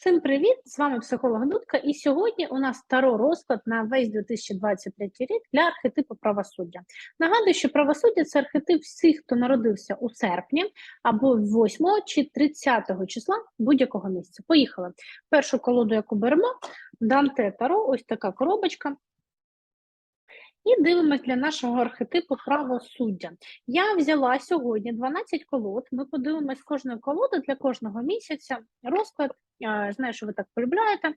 Всім привіт! З вами психолог Дудка, і сьогодні у нас таро розклад на весь 2023 рік для архетипу правосуддя. Нагадую, що правосуддя це архетип всіх, хто народився у серпні або 8 чи 30 числа будь-якого місця. Поїхали. Першу колоду, яку беремо, Данте Таро, ось така коробочка. І дивимось для нашого архетипу правосуддя. Я взяла сьогодні 12 колод. Ми подивимось кожної колоди для кожного місяця. Розклад, я знаю, що ви так полюбляєте,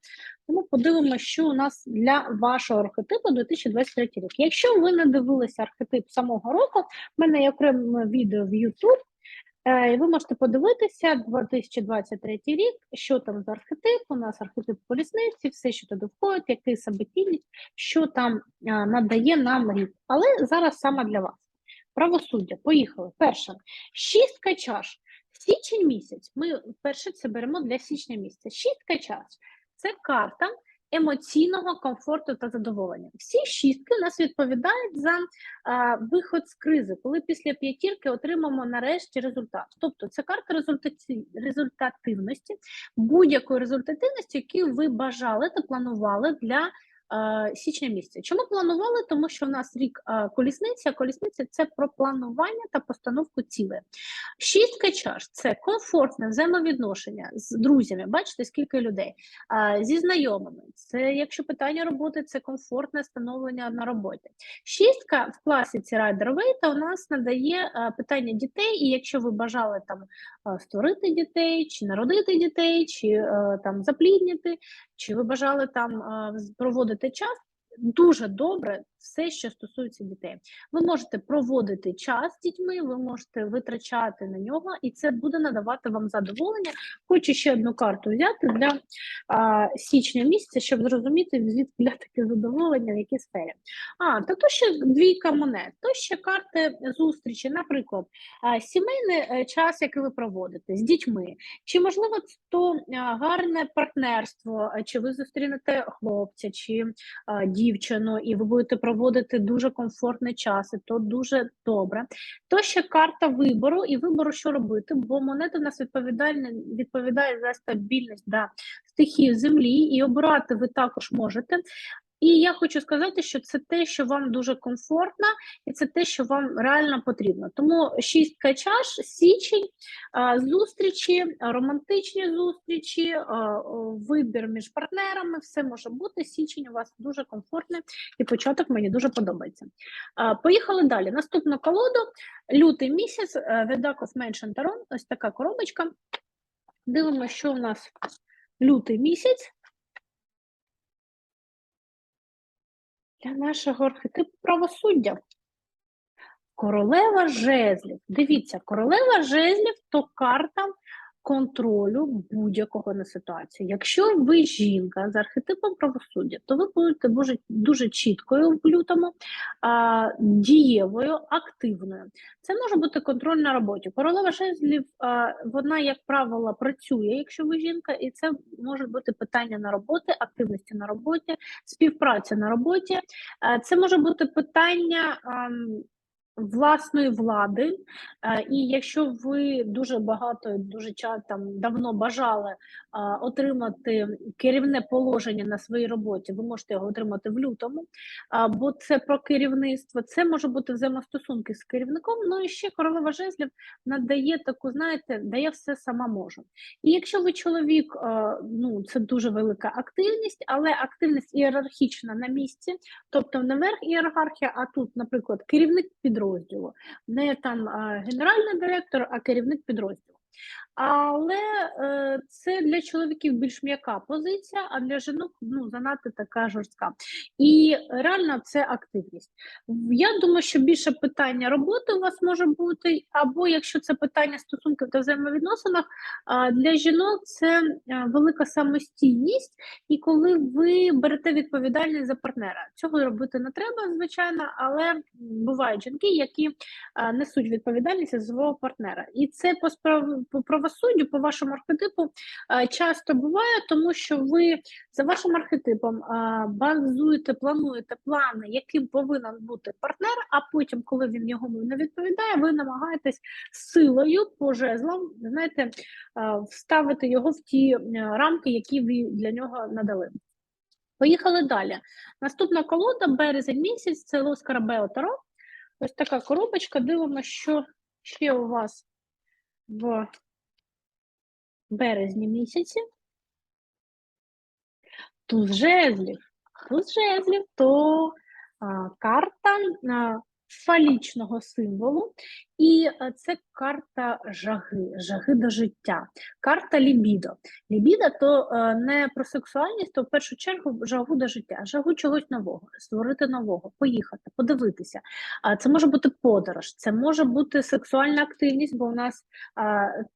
тому подивимося, що у нас для вашого архетипу 2023 рік. Якщо ви не дивилися архетип самого року, в мене є окреме відео в YouTube. Е, ви можете подивитися 2023 рік, що там за архетип, у нас архетип колісниці, все, що туди входить, який самотільність, що там надає нам рік. Але зараз саме для вас. Правосуддя, поїхали. Перше, шістка чаш. Січень місяць. Ми перше це беремо для січня місяця. Шістка чаш це карта емоційного комфорту та задоволення. Всі шістки у нас відповідають за а, виход з кризи, коли після п'ятірки отримаємо нарешті результат. Тобто це карта результативності, будь-якої результативності, яку ви бажали та планували для. Е, Січня місяця. Чому планували? Тому що в нас рік е, колісниця. Колісниця це про планування та постановку цілей. Шістка чаш це комфортне взаємовідношення з друзями. Бачите, скільки людей зі знайомими. Це якщо питання роботи, це комфортне становлення на роботі. Шістка в класиці Waite у нас надає питання дітей, і якщо ви бажали там створити дітей, чи народити дітей, чи там запліднити, чи ви бажали там з- проводити час. Дуже добре все, що стосується дітей. Ви можете проводити час з дітьми, ви можете витрачати на нього, і це буде надавати вам задоволення. Хочу ще одну карту взяти для а, січня місяця, щоб зрозуміти, звідки таке задоволення, в якій сфері. А, та то ще двійка монет, то ще карти зустрічі, наприклад, сімейний е, час, який ви проводите з дітьми, чи можливо то гарне партнерство, чи ви зустрінете хлопця, чи а, дівчину, і ви будете проводити дуже комфортний час, і то дуже добре. То ще карта вибору і вибору, що робити, бо монета в нас відповідальна відповідає за стабільність да, стихії землі, і обирати ви також можете. І я хочу сказати, що це те, що вам дуже комфортно, і це те, що вам реально потрібно. Тому шістка чаш, січень, зустрічі, романтичні зустрічі, вибір між партнерами, все може бути. Січень у вас дуже комфортний, і початок мені дуже подобається. Поїхали далі. Наступну колоду. Лютий місяць, The Duck of Mansion Tarot, ось така коробочка. Дивимося, що у нас лютий місяць. Для нашого архетипу правосуддя. Королева жезлів. Дивіться, королева жезлів то карта контролю будь-якого на ситуацію. Якщо ви жінка з архетипом правосуддя, то ви будете дуже, дуже чіткою в лютому, а, дієвою, активною. Це може бути контроль на роботі. Королева жезлів, а, вона, як правило, працює, якщо ви жінка, і це може бути питання на роботи, активності на роботі, співпраця на роботі. Е, Це може бути питання. ам, Власної влади, Е, і якщо ви дуже багато, дуже ча- там давно бажали отримати керівне положення на своїй роботі, ви можете його отримати в лютому, бо це про керівництво, це може бути взаємостосунки з керівником. Ну і ще королева жезлів надає таку, знаєте, дає все сама можу. І якщо ви чоловік, ну це дуже велика активність, але активність ієрархічна на місці, тобто не верх ієрархія, а тут, наприклад, керівник підрозділу, не там генеральний директор, а керівник підрозділу. Але е, це для чоловіків більш м'яка позиція, а для жінок ну занадто така жорстка. І реально це активність. Я думаю, що більше питання роботи у вас може бути, або якщо це питання стосунків та взаємовідносинах, для жінок це е, велика самостійність, і коли ви берете відповідальність за партнера. Цього робити не треба, звичайно, але бувають жінки, які а, несуть відповідальність за свого партнера. І це по справ... по правосуддю, по вашому архетипу, е, часто буває, тому що ви за вашим архетипом е, базуєте, плануєте плани, яким повинен бути партнер, а потім, коли він його не відповідає, ви намагаєтесь силою по жезлам, знаєте, е, вставити його в ті рамки, які ви для нього надали. Поїхали далі. Наступна колода, березень місяць, це Лос Карабео Таро. Ось така коробочка. Дивимося, що ще у вас в березні місяці. Туз жезлів. Туз жезлів то а, карта а, фалічного символу, і це карта жаги, жаги до життя, карта лібідо. Лібідо то не про сексуальність, то в першу чергу жагу до життя, жагу чогось нового, створити нового, поїхати, подивитися. А це може бути подорож, це може бути сексуальна активність, бо у нас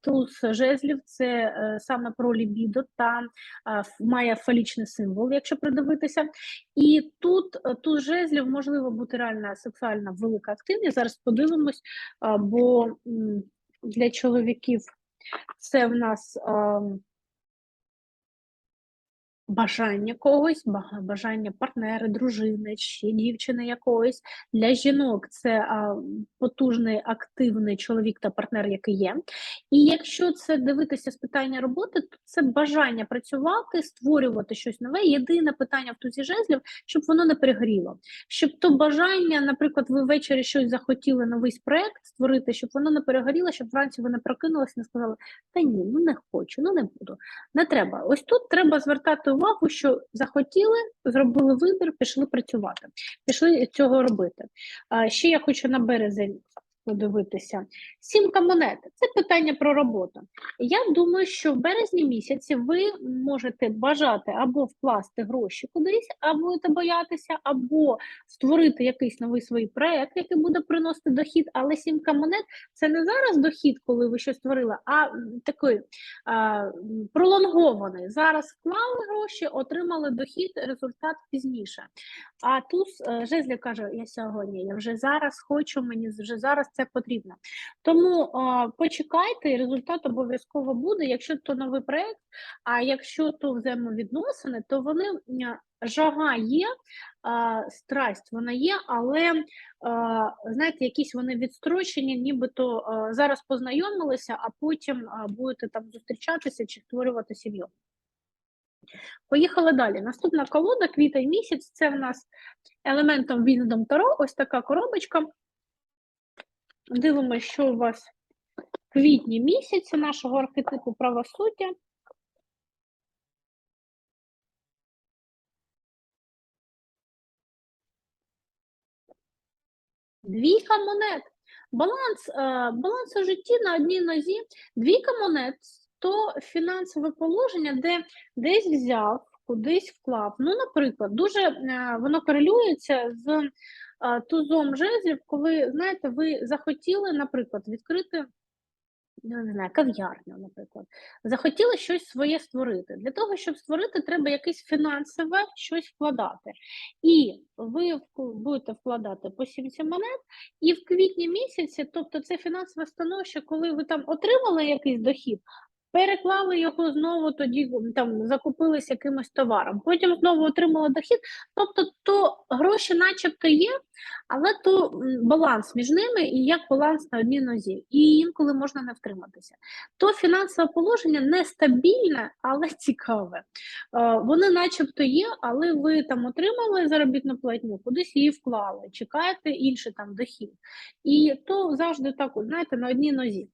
туз жезлів це е, саме про лібідо та має фалічний символ, якщо придивитися. І тут е, туз жезлів можливо бути реальна сексуальна велика активність. Зараз подивимось, бо для чоловіків це в нас. Бажання когось, бажання партнера, дружини, чи дівчини якоїсь. Для жінок це потужний, активний чоловік та партнер, який є. І якщо це дивитися з питання роботи, то це бажання працювати, створювати щось нове. Єдине питання в тузі жезлів, щоб воно не перегріло. Щоб то бажання, наприклад, ви ввечері щось захотіли, новий проект створити, щоб воно не перегоріло, щоб вранці ви не прокинулися не сказали, та ні, ну не хочу, ну не буду. Не треба. Ось тут треба звертати увагу, що захотіли, зробили вибір, пішли працювати, пішли цього робити. Ще я хочу на березень подивитися. Сімка монет це питання про роботу. Я думаю, що в березні місяці ви можете бажати або вкласти гроші кудись, або боятися, або створити якийсь новий свій проект, який буде приносити дохід. Але сімка монет це не зараз дохід, коли ви щось створили, а такий а, пролонгований. Зараз вклали гроші, отримали дохід, результат пізніше. А туз е, жезлів каже: я сьогодні, я вже зараз хочу, мені вже зараз це потрібно. Тому а, почекайте, результат обов'язково буде. Якщо то новий проект, а якщо то взаємовідносини, то вони жага є, а, страсть вона є, але а, знаєте, якісь вони відстрочені, нібито а, зараз познайомилися, а потім а, будете там зустрічатися чи створювати сім'ю. Поїхали далі. Наступна колода, квітень місяць, це в нас елементом Віндом Таро, ось така коробочка. Дивимося, що у вас в квітні місяці нашого архетипу правосуддя. Двійка монет. Баланс, е, баланс у житті на одній нозі. Двійка монет то фінансове положення, де десь взяв, кудись вклав. Ну, наприклад, дуже е, воно корелюється з тузом жезлів, коли, знаєте, ви захотіли, наприклад, відкрити ну, не знаю, кав'ярню, наприклад, захотіли щось своє створити. Для того, щоб створити, треба якесь фінансове щось вкладати. І ви будете вкладати по сімці монет, і в квітні місяці, тобто це фінансове становище, коли ви там отримали якийсь дохід. Переклали його знову, тоді там закупились якимось товаром, потім знову отримали дохід. Тобто, то гроші, начебто, є, але то баланс між ними і як баланс на одній нозі, і інколи можна не втриматися. То фінансове положення нестабільне, але цікаве. Е, Вони, начебто, є, але ви там отримали заробітну платню, кудись її вклали, чекаєте інший там дохід. І то завжди так, знаєте, на одній нозі.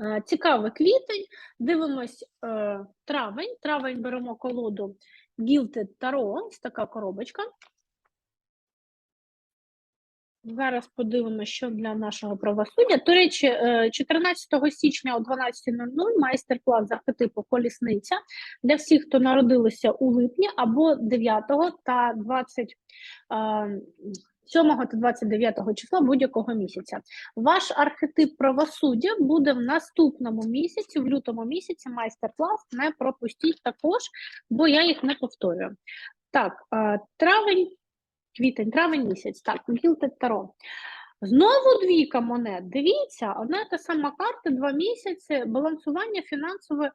Е, Цікавий квітень. Дивимось е, травень. Травень беремо колоду Gilded Tarot, ось така коробочка. Зараз подивимося, що для нашого правосуддя. До речі, е, 14 січня о 12.00 майстер-клас архетипу колісниця для всіх, хто народилися у липні або 9 та 27 та 29 числа будь-якого місяця. Ваш архетип правосуддя буде в наступному місяці, в лютому місяці, майстер-клас. Не пропустіть також, бо я їх не повторюю. Так, е, травень, квітень, травень місяць. Так, Гілтед Таро. Знову двійка монет. Дивіться, одна та сама карта, два місяці, балансування фінансове.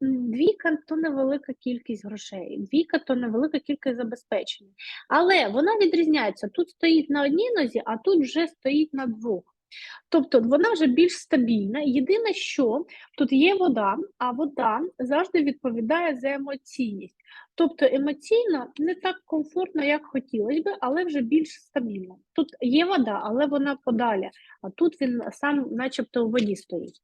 Двійка то невелика кількість грошей, двійка то невелика кількість забезпечення. Але вона відрізняється. Тут стоїть на одній нозі, а тут вже стоїть на двох. Тобто вона вже більш стабільна. Єдине, що тут є вода, а вода завжди відповідає за емоційність. Тобто емоційно не так комфортно, як хотілося би, але вже більш стабільно. Тут є вода, але вона подалі, а тут він сам, начебто, у воді стоїть.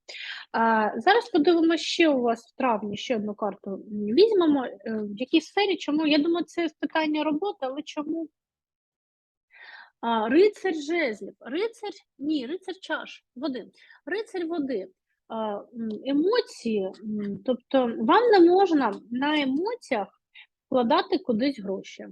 А, зараз подивимося ще у вас в травні ще одну карту візьмемо. е, В якій сфері, чому? Я думаю, це питання роботи, але чому? А, рицар жезлів. Рицар, ні, рицар чаш, води. Рицар води. Емоції, тобто вам не можна на емоціях вкладати кудись гроші.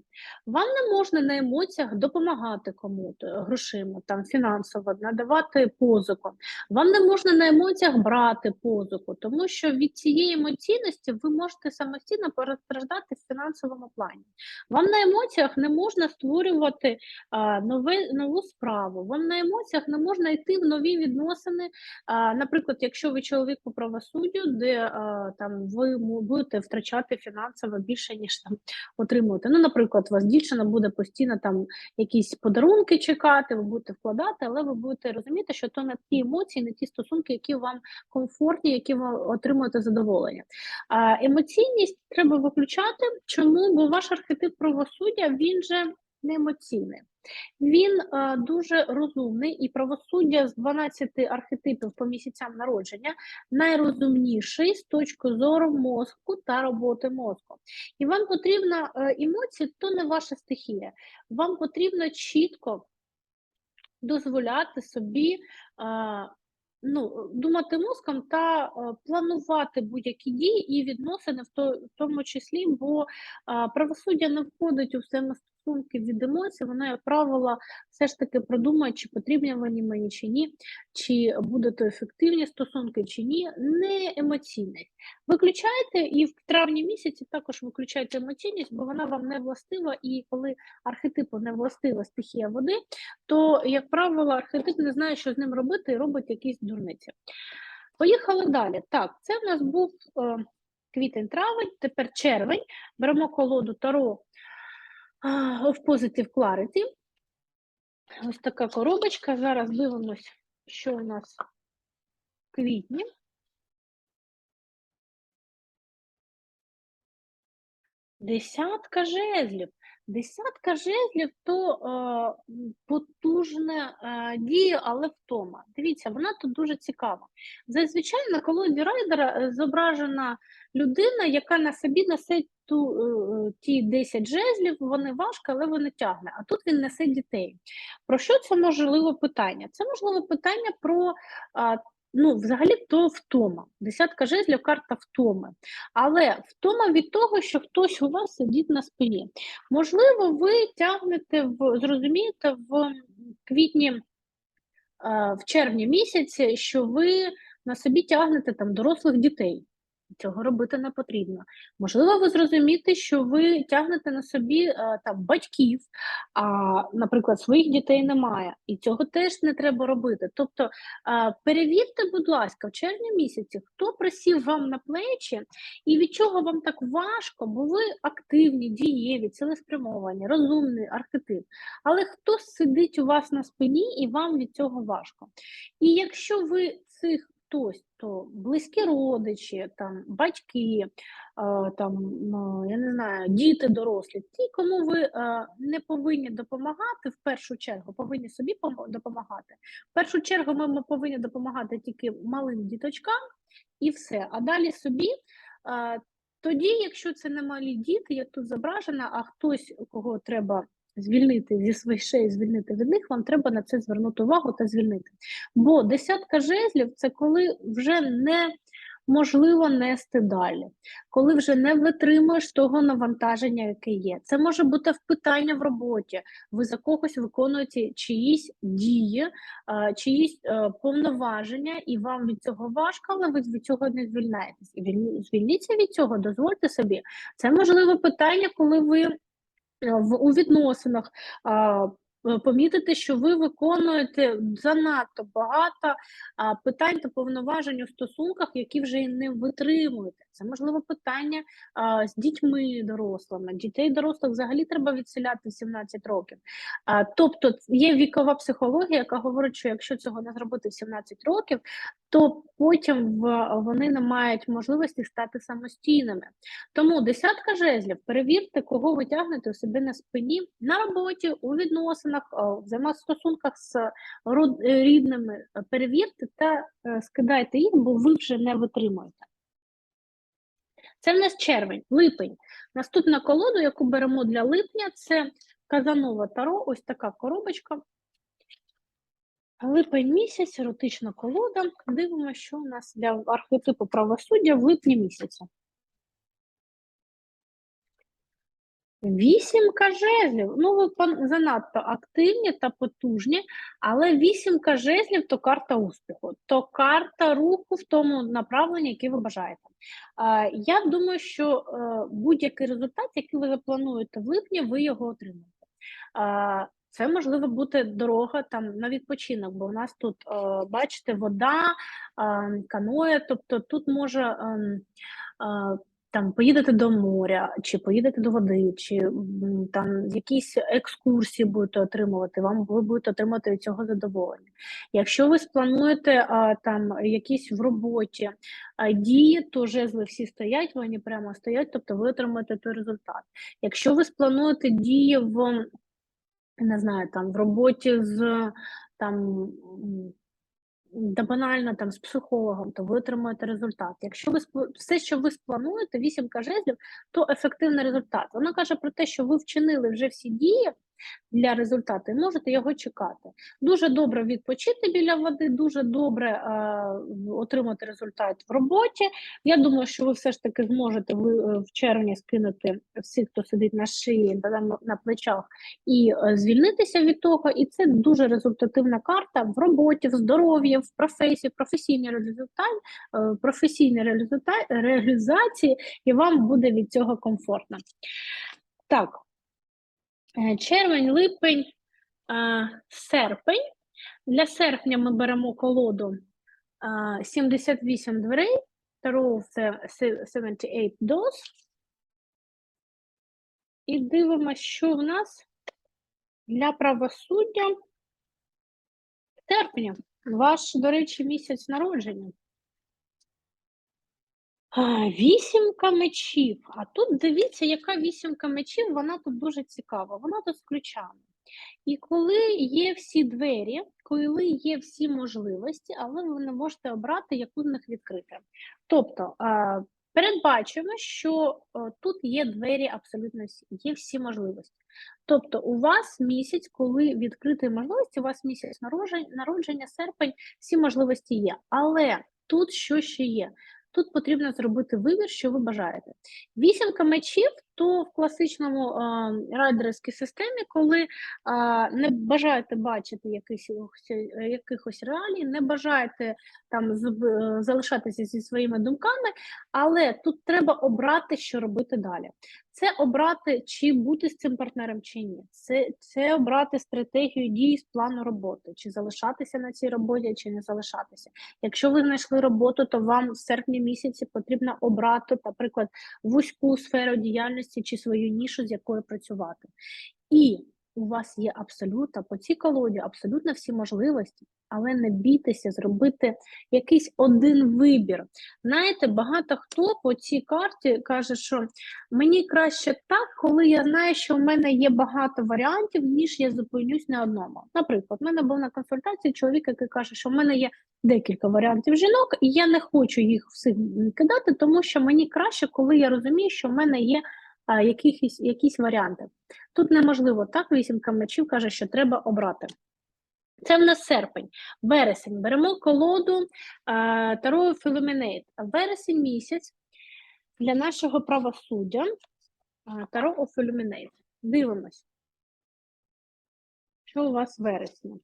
Вам не можна на емоціях допомагати комусь грошима, там фінансово, надавати позику. Вам не можна на емоціях брати позику, тому що від цієї емоційності ви можете самостійно постраждати в фінансовому плані. Вам на емоціях не можна створювати а, нове, нову справу. Вам на емоціях не можна йти в нові відносини. А, наприклад, якщо ви чоловік по правосуддю, де а, там ви будете втрачати фінансово більше, ніж там отримувати. Ну, наприклад, у вас дівчина буде постійно там якісь подарунки чекати, ви будете вкладати, але ви будете розуміти, що то не ті емоції, не ті стосунки, які вам комфортні, які ви отримуєте задоволення. А емоційність треба виключати. Чому? Бо ваш архетип правосуддя він же не емоційний. Він е, дуже розумний і правосуддя з 12 архетипів по місяцям народження найрозумніший з точки зору мозку та роботи мозку. І вам потрібна е, емоції, то не ваша стихія. Вам потрібно чітко дозволяти собі. е, Ну, думати мозком та е, планувати будь-які дії і відносини в, то, в тому числі, бо а, правосуддя не входить у взаємостосунки від емоцій, вона, як правило, все ж таки продумає, чи потрібні вони мені чи ні, чи будуть ефективні стосунки чи ні, не емоційність. Виключайте і в травні місяці також виключайте емоційність, бо вона вам не властива, і коли архетипу не властива стихія води, то, як правило, архетип не знає, що з ним робити, і робить якісь дурниці. Поїхали далі. Так, це в нас був е, квітень-травень, тепер червень. Беремо колоду Таро of Positive Clarity. Ось така коробочка. Зараз дивимось, що у нас в квітні. Десятка жезлів. Десятка жезлів то е, потужна е, дія, але втома. Дивіться, вона тут дуже цікава. Зазвичай на колоді райдера е, зображена людина, яка на собі несе ту, е, ті 10 жезлів, вони важко, але вони тягне. А тут він несе дітей. Про що це можливе питання? Це можливе питання про а, ну, взагалі то втома. Десятка жезлів карта втоми. Але втома від того, що хтось у вас сидить на спині. Можливо, ви тягнете в зрозумієте в квітні, е, в червні місяці, що ви на собі тягнете там дорослих дітей. Цього робити не потрібно. Можливо, ви зрозумієте, що ви тягнете на собі е, там батьків, а, наприклад, своїх дітей немає, і цього теж не треба робити. Тобто, е, перевірте, будь ласка, в червні місяці, хто присів вам на плечі і від чого вам так важко, бо ви активні, дієві, цілеспрямовані, розумний архетип. Але хто сидить у вас на спині і вам від цього важко? І якщо ви цих хтось, то близькі родичі, там батьки, там ну, я не знаю, діти дорослі, ті, кому ви не повинні допомагати в першу чергу, повинні собі допомагати. В першу чергу ми, повинні допомагати тільки малим діточкам і все. А далі собі. Тоді, якщо це не малі діти, як тут зображено, а хтось, кого треба звільнити зі своєї шеї, звільнити від них, вам треба на це звернути увагу та звільнити. Бо десятка жезлів це коли вже не можливо нести далі, коли вже не витримуєш того навантаження, яке є. Це може бути в питання в роботі. Ви за когось виконуєте чиїсь дії, чиїсь е, повноваження, і вам від цього важко, але ви від цього не звільняєтесь. Звільніться від цього, дозвольте собі. Це можливе питання, коли ви в у відносинах помітити, що ви виконуєте занадто багато питань та повноважень у стосунках, які вже не витримуєте. Це можливо питання з дітьми дорослими. Дітей дорослих взагалі треба відселяти в 17 років. Тобто є вікова психологія, яка говорить, що якщо цього не зробити в 17 років, то потім вони не мають можливості стати самостійними. Тому десятка жезлів, перевірте, кого ви тягнете у себе на спині на роботі, у відносинах, а, в взаємостосунках з рідними. Е, Перевірте та е, скидайте їх, бо ви вже не витримуєте. Це в нас червень, липень. Наступна колода, яку беремо для липня, це Казанова Таро, ось така коробочка. Липень місяць, еротична колода. Дивимося, що у нас для архетипу правосуддя в липні місяця. Вісімка жезлів. Ну, ви занадто активні та потужні, але вісімка жезлів то карта успіху, то карта руху в тому направленні, яке ви бажаєте. Я думаю, що е, будь-який результат, який ви заплануєте в липні, ви його отримаєте. Це можливо бути дорога там на відпочинок, бо в нас тут, е, бачите, вода, а, каноє, тобто тут може ем, а, там поїдете до моря, чи поїдете до води, чи там якісь екскурсії будете отримувати, вам ви будете отримати від цього задоволення. Якщо ви сплануєте а, там якісь в роботі а, дії, то жезли всі стоять, вони прямо стоять, тобто ви отримаєте той результат. Якщо ви сплануєте дії в не знаю, там в роботі з там. Да банально там з психологом, то ви отримаєте результат. Якщо ви все, що ви сплануєте, вісімка жезлів, то ефективний результат. Вона каже про те, що ви вчинили вже всі дії для результату і можете його чекати. Дуже добре відпочити біля води, дуже добре е, отримати результат в роботі. Я думаю, що ви все ж таки зможете ви е, в червні скинути всіх, хто сидить на шиї на, плечах, і е, звільнитися від того. І це дуже результативна карта в роботі, в здоров'ї, в професії, професійній результат, е, професійній реалізації, і вам буде від цього комфортно. Так, червень, липень, е, серпень. Для серпня ми беремо колоду е, 78 дверей, the se- 78 Doors. І дивимося, що в нас для правосуддя в серпні. Ваш, до речі, місяць народження. Вісімка мечів. А тут дивіться, яка вісімка мечів, вона тут дуже цікава. Вона тут з. І коли є всі двері, коли є всі можливості, але ви не можете обрати, яку з них відкрити. Тобто передбачимо, що тут є двері абсолютно всі, є всі можливості. Тобто, у вас місяць, коли відкриті можливості, у вас місяць народження, народження серпень, всі можливості є. Але тут що ще є? Тут потрібно зробити вибір, що ви бажаєте. Вісімка мечів то в класичному а, райдерській системі, коли а, не бажаєте бачити якихось, якихось реалій, не бажаєте там з- е, залишатися зі своїми думками, але тут треба обрати, що робити далі. Це обрати, чи бути з цим партнером, чи ні. Це, це обрати стратегію дій з плану роботи, чи залишатися на цій роботі, чи не залишатися. Якщо ви знайшли роботу, то вам в серпні місяці потрібно обрати, наприклад, вузьку сферу діяльності чи свою нішу, з якою працювати. І у вас є абсолютно по цій колоді абсолютно всі можливості, але не бійтеся зробити якийсь один вибір. Знаєте, багато хто по цій карті каже, що мені краще так, коли я знаю, що в мене є багато варіантів, ніж я зупинюсь на одному. Наприклад, в мене був на консультації чоловік, який каже, що в мене є декілька варіантів жінок, і я не хочу їх всіх кидати, тому що мені краще, коли я розумію, що в мене є якісь, якісь варіанти. Тут неможливо так, вісімка мечів каже, що треба обрати. Це в нас серпень, вересень. Беремо колоду Таро Філоменейт. Вересень місяць для нашого правосуддя Таро of Дивимось. Що у вас вересня?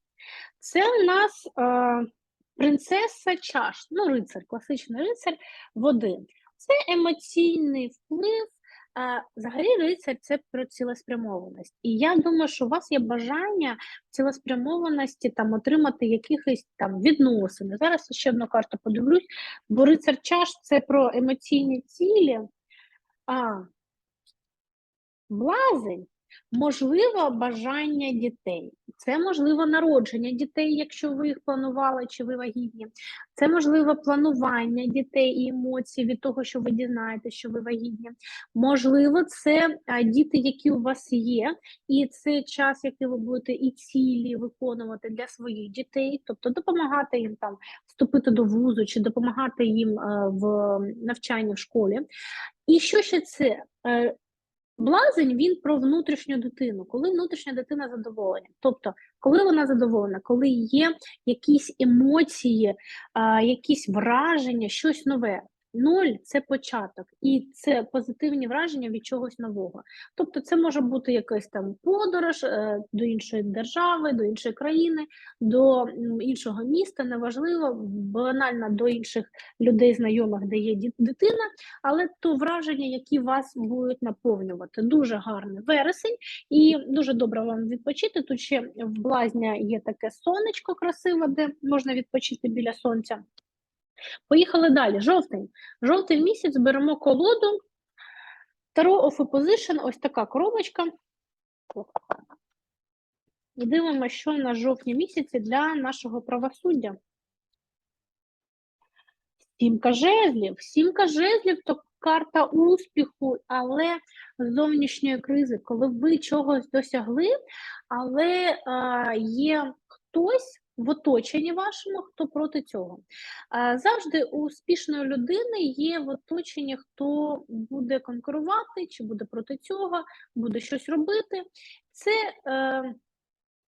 Це у нас е, принцеса чаш, ну, рицар, класичний рицар води. Це емоційний вплив, взагалі рицар це про цілеспрямованість. І я думаю, що у вас є бажання цілеспрямованості там отримати якихось там відносини. Зараз ще одну карту подивлюсь, бо рицар чаш це про емоційні цілі. А блазень можливо бажання дітей. Це можливо народження дітей, якщо ви їх планували, чи ви вагітні. Це можливо планування дітей і емоцій від того, що ви дізнаєтеся, що ви вагітні. Можливо, це діти, які у вас є, і це час, який ви будете і цілі виконувати для своїх дітей, тобто допомагати їм там вступити до вузу, чи допомагати їм е, в навчанні в школі. І що ще це? Блазень він про внутрішню дитину, коли внутрішня дитина задоволена. Тобто, коли вона задоволена, коли є якісь емоції, якісь враження, щось нове. Нуль це початок, і це позитивні враження від чогось нового. Тобто, це може бути якась там подорож е, до іншої держави, до іншої країни, до іншого міста, неважливо, банально до інших людей, знайомих, де є дитина, але то враження, які вас будуть наповнювати. Дуже гарний вересень і дуже добре вам відпочити. Тут ще в блазня є таке сонечко красиве, де можна відпочити біля сонця. Поїхали далі. Жовтень. Жовтий місяць беремо колоду. Таро of Opposition, ось така коробочка. І дивимося, що на жовтні місяці для нашого правосуддя. Сімка жезлів. Сімка жезлів то карта успіху, але зовнішньої кризи, коли ви чогось досягли, але а, є хтось в оточенні вашому, хто проти цього. Завжди у успішної людини є в оточенні, хто буде конкурувати, чи буде проти цього, буде щось робити. Це. Е,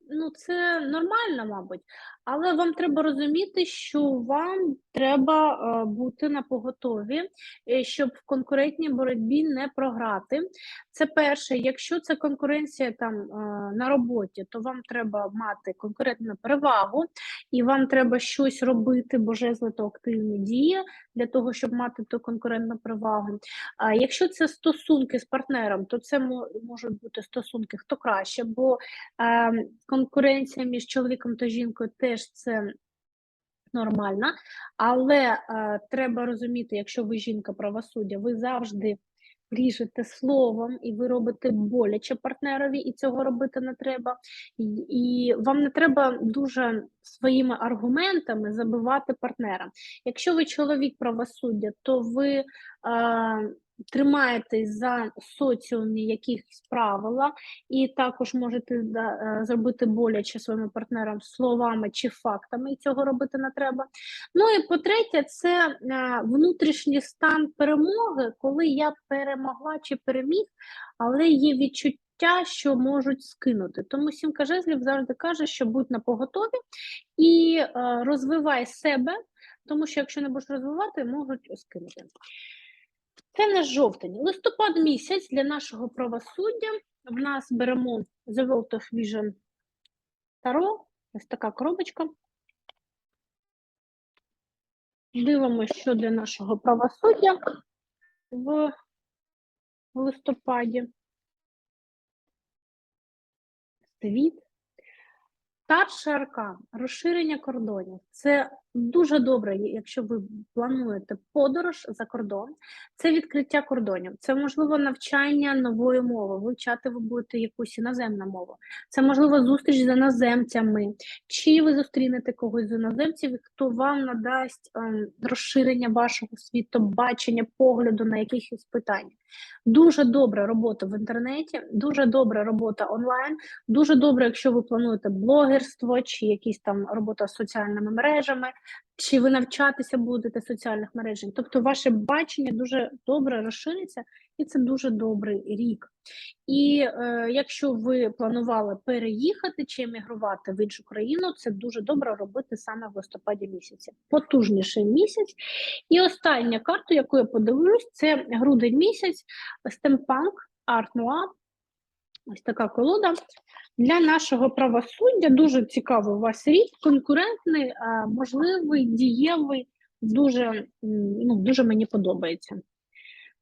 Ну, це нормально, мабуть, але вам треба розуміти, що вам треба е, бути на поготові, е, щоб в конкурентній боротьбі не програти. Це перше, якщо це конкуренція там е, на роботі, то вам треба мати конкурентну перевагу, і вам треба щось робити, бо жезли то активні дії для того, щоб мати ту конкурентну перевагу. А якщо це стосунки з партнером, то це можуть бути стосунки хто краще, бо е, конкуренція між чоловіком та жінкою теж це нормальна, але е, треба розуміти, якщо ви жінка правосуддя, ви завжди ріжете словом і ви робите боляче партнерові, і цього робити не треба. І, і вам не треба дуже своїми аргументами забивати партнера. Якщо ви чоловік правосуддя, то ви е, тримаєтесь за соціумі якихось правила, і також можете да, е, зробити боляче своїм партнерам словами чи фактами, і цього робити не треба. Ну і по-третє, це е, внутрішній стан перемоги, коли я перемогла чи переміг, але є відчуття, що можуть скинути. Тому сімка жезлів завжди каже, що будь на поготові і е, розвивай себе, тому що якщо не будеш розвивати, можуть скинути. Це наш жовтень. Листопад місяць для нашого правосуддя. В нас беремо The World of Vision Таро. Ось така коробочка. Дивимося, що для нашого правосуддя в в листопаді. Світ. Старший аркан, розширення кордонів. Це дуже добре, якщо ви плануєте подорож за кордон. Це відкриття кордонів, це можливо навчання нової мови, вивчати ви будете якусь іноземну мову. Це можливо зустріч з іноземцями, чи ви зустрінете когось з іноземців, хто вам надасть ем, розширення вашого світобачення, погляду на якихось питання. Дуже добра робота в інтернеті, дуже добра робота онлайн, дуже добре, якщо ви плануєте блогерство чи якісь там робота з соціальними мережами, чи ви навчатися будете соціальних мережень. Тобто ваше бачення дуже добре розшириться, і це дуже добрий рік. І е, якщо ви планували переїхати чи емігрувати в іншу країну, це дуже добре робити саме в листопаді місяці. Потужніший місяць. І остання карта, яку я подивлюсь, це грудень місяць, стемпанк, арт нуар. Ось така колода. Для нашого правосуддя дуже цікавий у вас рік, конкурентний, можливий, дієвий, дуже, ну, дуже мені подобається.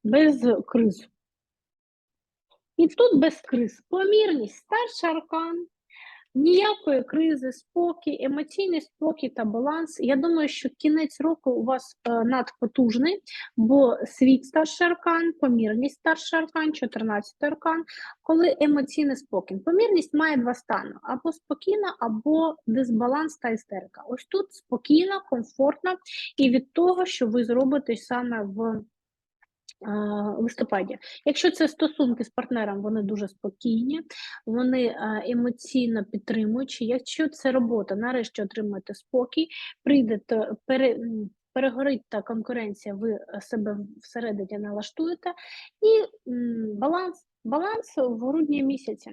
Без криз. І тут без криз. Помірність, старший аркан, ніякої кризи, спокій, емоційний спокій та баланс. Я думаю, що кінець року у вас е, надпотужний, бо світ старший аркан, помірність старший аркан, 14 аркан, коли емоційний спокій. Помірність має два стани: або спокійна, або дисбаланс та істерика. Ось тут спокійно, комфортно, і від того, що ви зробите саме в листопаді. Якщо це стосунки з партнером, вони дуже спокійні, вони емоційно підтримуючі. Якщо це робота, нарешті отримаєте спокій, прийдете, пере, перегорить та конкуренція, ви себе всередині налаштуєте, і баланс, баланс в грудні місяці.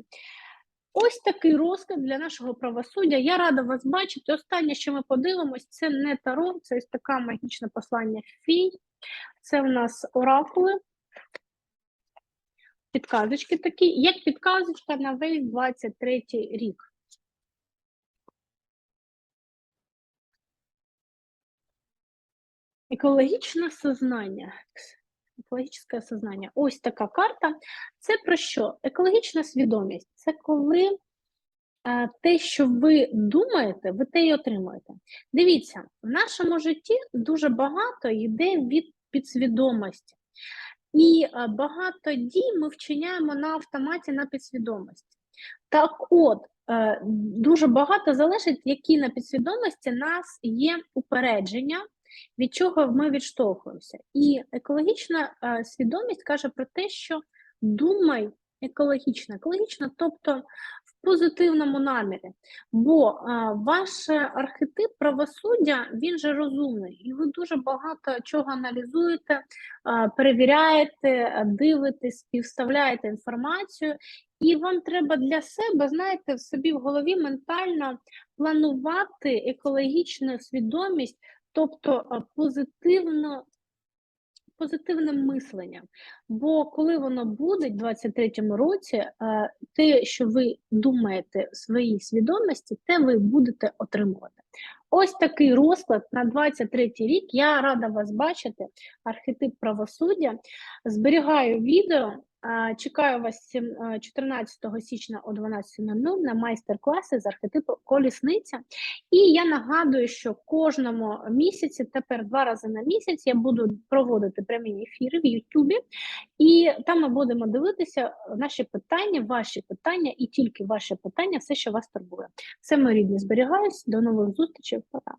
Ось такий розклад для нашого правосуддя. Я рада вас бачити. Останнє, що ми подивимось, це не таро, це ось таке магічне послання фій. Це в нас оракули. Підказочки такі, як підказочка на весь 23 рік. Екологічне сознання. Екологічне сознання. Ось така карта. Це про що? Екологічна свідомість. Це коли те, що ви думаєте, ви те й отримуєте. Дивіться, в нашому житті дуже багато йде від підсвідомості. І багато дій ми вчиняємо на автоматі на підсвідомості. Так от, е, дуже багато залежить, які на підсвідомості нас є упередження, від чого ми відштовхуємося. І екологічна е, свідомість каже про те, що думай екологічно, екологічно, тобто в позитивному намірі. Бо а, ваш архетип правосуддя він же розумний, і ви дуже багато чого аналізуєте, а, перевіряєте, дивитесь, співставляєте інформацію, і вам треба для себе, знаєте, в собі в голові ментально планувати екологічну свідомість, тобто а, позитивно позитивним мисленням. Бо коли воно буде в 23-му році, е, те, що ви думаєте в своїй свідомості, те ви будете отримувати. Ось такий розклад на 23-й рік. Я рада вас бачити. Архетип правосуддя. Зберігаю відео. Чекаю вас е, 14 січня о 12.00 на майстер-класи з архетипу колісниця. І я нагадую, що кожному місяці, тепер два рази на місяць, я буду проводити прямі ефіри в Ютубі, і там ми будемо дивитися наші питання, ваші питання і тільки ваші питання, все, що вас турбує. Все, мої рідні, зберігаюсь. До нових зустрічей. Пока.